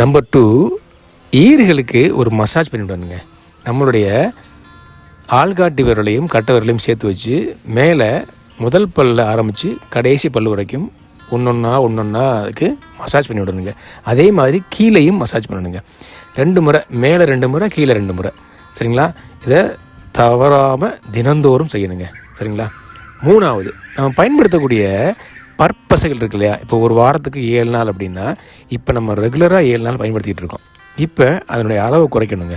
Number two ஈறுகளுக்கு ஒரு massage பண்ணி விடணுங்க. நம்மளுடைய ஆள்காட்டி விரலையும் கட்டை விரலையும் சேர்த்து வச்சு மேலே முதல் பல்ல ஆரம்பித்து கடைசி பல் வரைக்கும் ஒன்றொன்னா ஒன்றொன்னா அதுக்கு மசாஜ் பண்ணி விடணுங்க. அதே மாதிரி கீழேயும் மசாஜ் பண்ணணுங்க. ரெண்டு முறை மேலே ரெண்டு முறை கீழே ரெண்டு முறை. சரிங்களா? இதை தவறாமல் தினந்தோறும் செய்யணுங்க. சரிங்களா? மூணாவது நம்ம பயன்படுத்தக்கூடிய பற்பசைகள் இருக்கு இல்லையா? இப்போ ஒரு வாரத்துக்கு ஏழு நாள் அப்படின்னா இப்போ நம்ம ரெகுலராக ஏழு நாள் பயன்படுத்திகிட்டு இருக்கோம். இப்போ அதனுடைய அளவை குறைக்கணுங்க.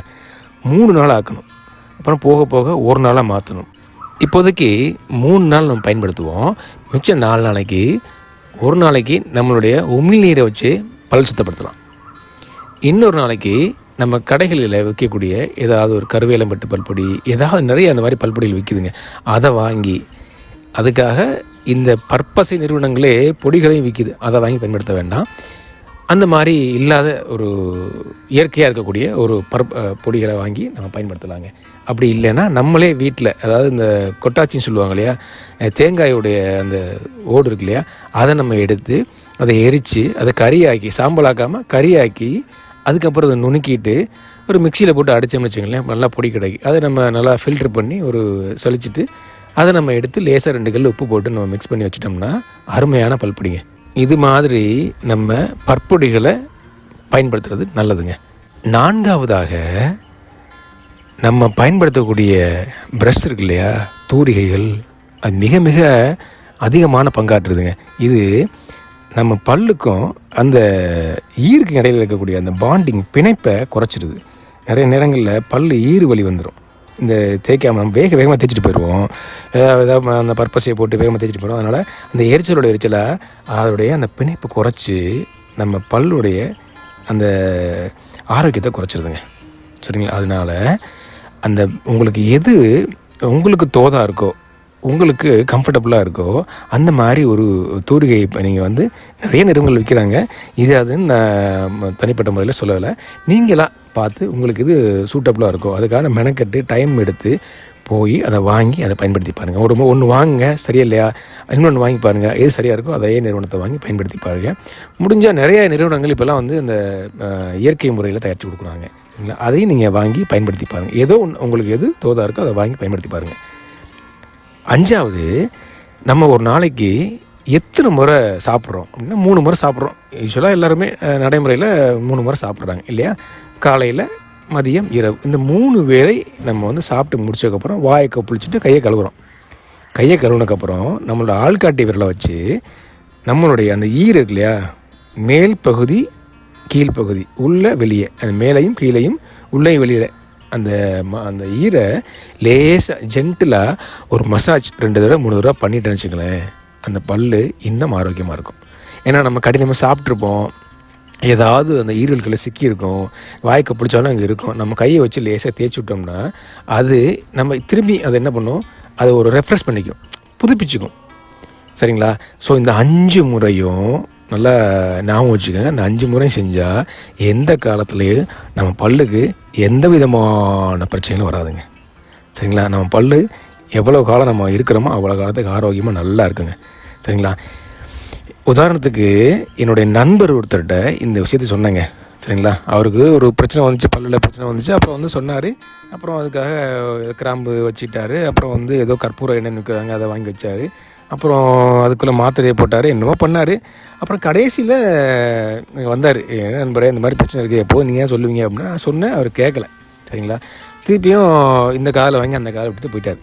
மூணு நாள் ஆக்கணும். அப்புறம் போக போக ஒரு நாளாக மாற்றணும் இப்போதைக்கு மூணு நாள் நம்ம பயன்படுத்துவோம். மிச்சம் நாலு நாளைக்கு ஒரு நாளைக்கு நம்மளுடைய உமிழ்நீரை வச்சு பல் சுத்தப்படுத்தலாம். இன்னொரு நாளைக்கு நம்ம கடைகளில் விற்கக்கூடிய ஏதாவது ஒரு கருவேலம்பட்டு பல்பொடி ஏதாவது நிறைய அந்த மாதிரி பல்பொடிகள் விற்கிதுங்க அதை வாங்கி அதுக்காக இந்த பற்பசை நிறுவனங்களே பொடிகளையும் விற்கிது அதை வாங்கி பயன்படுத்த வேண்டாம். அந்த மாதிரி இல்லாத ஒரு இயற்கையாக இருக்கக்கூடிய ஒரு பற் பொடிகளை வாங்கி நம்ம பயன்படுத்தலாங்க. அப்படி இல்லைன்னா நம்மளே வீட்டில் அதாவது இந்த கொட்டாச்சின்னு சொல்லுவாங்க இல்லையா தேங்காயோடைய அந்த ஓடு இருக்கு இல்லையா அதை நம்ம எடுத்து அதை எரித்து அதை கறியாக்கி சாம்பலாக்காமல் கறியாக்கி அதுக்கப்புறம் அதை நுணுக்கிட்டு ஒரு மிக்சியில் போட்டு அடித்தோம்னு வச்சுக்கோங்களேன் நல்லா பொடி கிடைக்கும் அதை நம்ம நல்லா ஃபில்டர் பண்ணி ஒரு சலிச்சிட்டு அதை நம்ம எடுத்து லேசாக ரெண்டு கல் உப்பு போட்டு நம்ம மிக்ஸ் பண்ணி வச்சிட்டோம்னா அருமையான பல்பொடிங்க. இது மாதிரி நம்ம பற்பொடிகளை பயன்படுத்துறது நல்லதுங்க. நான்காவதாக நம்ம பயன்படுத்தக்கூடிய ப்ரஷ் இருக்கு இல்லையா? தூரிகைகள். அது மிக மிக அதிகமான பங்காற்றுதுங்க. இது நம்ம பல்லுக்கும் அந்த ஈருக்கு இடையில இருக்கக்கூடிய அந்த பாண்டிங் பிணைப்பை குறைச்சிடுது நிறைய நேரங்களில் பல் ஈறு வலி வந்துடும் இந்த தேய்க்காம நம்ம வேக வேகமாக தேய்ச்சிட்டு போயிடுவோம் ஏதாவது ஏதாவது அந்த பர்பஸையை போட்டு வேகமாக தேய்ச்சிட்டு போயிடுவோம் அதனால் அந்த எரிச்சலோட எரிச்சலை அதோடைய அந்த பிணைப்பு குறைச்சி நம்ம பல்லுடைய அந்த ஆரோக்கியத்தை குறைச்சிருதுங்க. சரிங்களா? அதனால அந்த உங்களுக்கு எது உங்களுக்கு தோதாக இருக்கோ உங்களுக்கு கம்ஃபர்டபுளாக இருக்கோ அந்த மாதிரி ஒரு தூரிகை இப்போ நீங்கள் வந்து நிறைய நிறுவனங்கள் விற்கிறாங்க இது அதுன்னு நான் தனிப்பட்ட முறையில் சொல்லலை. நீங்களாக பார்த்து உங்களுக்கு இது சூட்டபுளாக இருக்கோ அதுக்கான மெனக்கெட்டு டைம் எடுத்து போய் அதை வாங்கி அதை பயன்படுத்தி பாருங்கள் ஒரு ஒன்று வாங்குங்க சரியா இல்லையா? இன்னொன்று வாங்கி பாருங்கள் எது சரியாக இருக்கோ அதே நிறுவனத்தை வாங்கி பயன்படுத்தி பாருங்கள் முடிஞ்சால் நிறைய நிறுவனங்கள் இப்போல்லாம் வந்து அந்த இயற்கை முறையில் தயாரித்து கொடுக்குறாங்க. அதையும் நீங்கள் வாங்கி பயன்படுத்தி பாருங்கள் ஏதோ ஒன்று உங்களுக்கு எது தோதாக இருக்கோ அதை வாங்கி பயன்படுத்தி பாருங்கள் அஞ்சாவது நம்ம ஒரு நாளைக்கு எத்தனை முறை சாப்பிட்றோம்? அப்படின்னா மூணு முறை சாப்பிட்றோம். யூஸ்வலாக எல்லாருமே நடைமுறையில் மூணு முறை சாப்பிட்றாங்க இல்லையா? காலையில் மதியம் இரவு. இந்த மூணு வேளை நம்ம வந்து சாப்பிட்டு முடிச்சதுக்கப்புறம் வாயை கொப்பளிச்சுட்டு கையை கழுவுறோம். கையை கழுவுனக்கப்புறம் நம்மளோட ஆள்காட்டி விரலை வச்சு நம்மளுடைய அந்த ஈர் இருக்கு இல்லையா? மேல் பகுதி கீழ்ப்பகுதி உள்ள வெளியே. அந்த மேலையும் கீழையும் உள்ளே வெளியில். அந்த ம- அந்த ஈரை லேசாக ஜென்டிலாக ஒரு மசாஜ் ரெண்டு தடவை மூணு தடவை பண்ணிட்டேன்னு வச்சுங்களேன் அந்த பல்லு இன்னும் ஆரோக்கியமாக இருக்கும். ஏன்னா நம்ம கடினமாக சாப்பிட்ருப்போம் ஏதாவது அந்த ஈரல்களை சிக்கியிருக்கும். வாய்க்கு பிடிச்சாலும் அங்கே இருக்கும். நம்ம கையை வச்சு லேசாக தேய்ச்சி விட்டோம்னா அது நம்ம திரும்பி அதை என்ன பண்ணும்? அதை ஒரு ரெஃப்ரெஷ் பண்ணிக்கும். புதுப்பிச்சுக்கும். சரிங்களா? ஸோ இந்த அஞ்சு முறையும் நல்லா ஞாபகம் வச்சுக்கோங்க. அந்த அஞ்சு முறையும் செஞ்சால் எந்த காலத்துலேயும் நம்ம பல்லுக்கு எந்த விதமான பிரச்சனையும் வராதுங்க. சரிங்களா? நம்ம பல்லு எவ்வளோ காலம் நம்ம இருக்கிறோமோ அவ்வளோ காலத்துக்கு ஆரோக்கியமாக நல்லா இருக்குங்க. சரிங்களா? உதாரணத்துக்கு என்னுடைய நண்பர் ஒருத்தர்கிட்ட இந்த விஷயத்தை சொன்னேங்க. சரிங்களா? அவருக்கு ஒரு பிரச்சனை வந்துச்சு பல்லில் பிரச்சனை வந்துச்சு. அப்புறம் வந்து சொன்னார். அப்புறம் அதுக்காக கிராம்பு வச்சுட்டாரு அப்புறம் வந்து ஏதோ கற்பூரம் எண்ணெய் நிற்கிறாங்க அதை வாங்கி வச்சாரு. அப்புறம் அதுக்குள்ளே மாத்திரையை போட்டார் என்னமோ பண்ணார். அப்புறம் கடைசியில் வந்தார். நண்பரே இந்த மாதிரி பிரச்சனை இருக்குது எப்போது நீங்கள் ஏன் சொல்லுவீங்க? அப்படின்னா நான் சொன்னேன் அவர் கேட்கல சரிங்களா? திருப்பியும் இந்த காலை வாங்கி அந்த காலை விட்டுட்டு போயிட்டார்.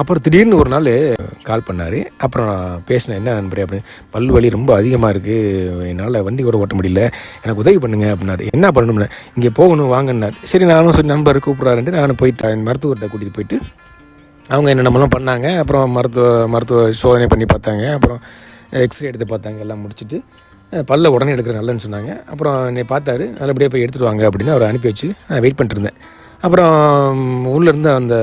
அப்புறம் திடீர்னு ஒரு நாள் கால் பண்ணார். அப்புறம் நான் பேசினேன் என்ன நண்பரே? அப்படின்னு. பல் வலி ரொம்ப அதிகமாக இருக்குது என்னால் வண்டி கூட ஓட்ட முடியல. எனக்கு உதவி பண்ணுங்க அப்படின்னாரு. என்ன பண்ணணும்னு? இங்கே போகணும் வாங்கினார் சரி நானும் சரி நண்பர் கூப்பிட்றாருன்ட்டு நானும் போயிட்டேன். மருத்துவர்கிட்ட கூட்டிகிட்டு போயிட்டு அவங்க என்னென்னமெல்லாம் பண்ணாங்க அப்புறம் மருத்துவ மருத்துவ சோதனை பண்ணி பார்த்தாங்க அப்புறம் எக்ஸ்ரே எடுத்து பார்த்தாங்க எல்லாம் முடிச்சுட்டு பல்ல உடனே எடுக்கிற நல்லன்னு சொன்னாங்க. அப்புறம் என்னை பார்த்தாரு நல்லபடியாக போய் எடுத்துகிட்டு வாங்க அப்படின்னு அவரை அனுப்பி வச்சு நான் வெயிட் பண்ணிட்டு இருந்தேன். அப்புறம் உள்ளேருந்து அந்த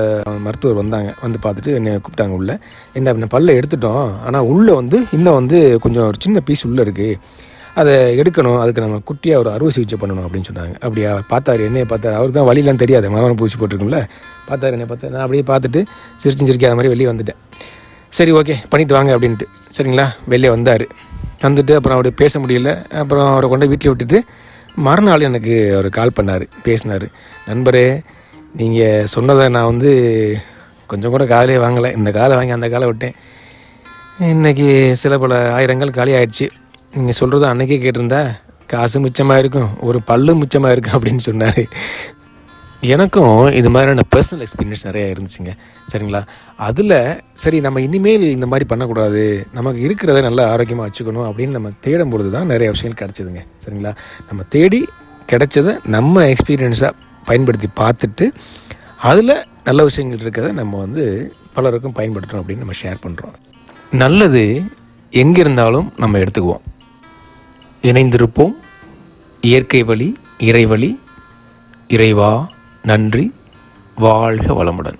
மருத்துவர் வந்தாங்க வந்து பார்த்துட்டு என்னை கூப்பிட்டாங்க உள்ளே. என்ன அப்படின்னா பல்ல எடுத்துட்டோம் ஆனால் உள்ளே வந்து இன்னும் வந்து கொஞ்சம் ஒரு சின்ன பீஸ் உள்ளே இருக்குது அதை எடுக்கணும். அதுக்கு நம்ம குட்டியாக ஒரு அறுவை சிகிச்சை பண்ணணும் அப்படின்னு சொன்னாங்க. அப்படியா பார்த்தாரு என்னைய பார்த்தாரு. அவர் தான் வழியெல்லாம் தெரியாது. மரம் பூச்சி போட்டிருக்கும்ல. பார்த்தாரு என்னை பார்த்தாரு. நான் அப்படியே பார்த்துட்டு சிரிச்சு சிரிக்காத மாதிரி வெளியே வந்துட்டேன். சரி ஓகே பண்ணிட்டு வாங்க அப்படின்ட்டு. சரிங்களா? வெளியே வந்தார். வந்துட்டு அப்புறம் அப்படியே பேச முடியல. அப்புறம் அவரை கொண்டு வீட்டில் விட்டுட்டு மறுநாள் எனக்கு அவர் கால் பண்ணார். பேசினார். நண்பரே நீங்கள் சொன்னதை நான் வந்து கொஞ்சம் கூட காலையே வாங்கலை. இந்த காலை வாங்கி அந்த காலை விட்டேன். இன்றைக்கி சில பல ஆயிரங்கள் காலி ஆயிடுச்சு நீங்கள் சொல்கிறது அன்றைக்கே கேட்டிருந்தா காசு மிச்சமாக இருக்கும் ஒரு பல்லு மிச்சமாக இருக்கும் அப்படின்னு சொன்னார். எனக்கும் இது மாதிரியான பர்சனல் எக்ஸ்பீரியன்ஸ் நிறையா இருந்துச்சுங்க. சரிங்களா? அதில் சரி நம்ம இனிமேல் இந்த மாதிரி பண்ணக்கூடாது நமக்கு இருக்கிறத நல்லா ஆரோக்கியமாக வச்சுக்கணும் அப்படின்னு நம்ம தேடும் பொழுது தான் நிறைய விஷயங்கள் கிடச்சிதுங்க. சரிங்களா? நம்ம தேடி கிடைச்சதை நம்ம எக்ஸ்பீரியன்ஸாக பயன்படுத்தி பார்த்துட்டு அதில் நல்ல விஷயங்கள் இருக்கிறத நம்ம வந்து பலருக்கும் பயன்படுத்துகிறோம் அப்படின்னு நம்ம ஷேர் பண்ணுறோம் நல்லது எங்கே இருந்தாலும் நம்ம எடுத்துக்குவோம். இணைந்திருப்போம். இயற்கை வழி இறைவழி இறைவா நன்றி வாழ்க வளமுடன்.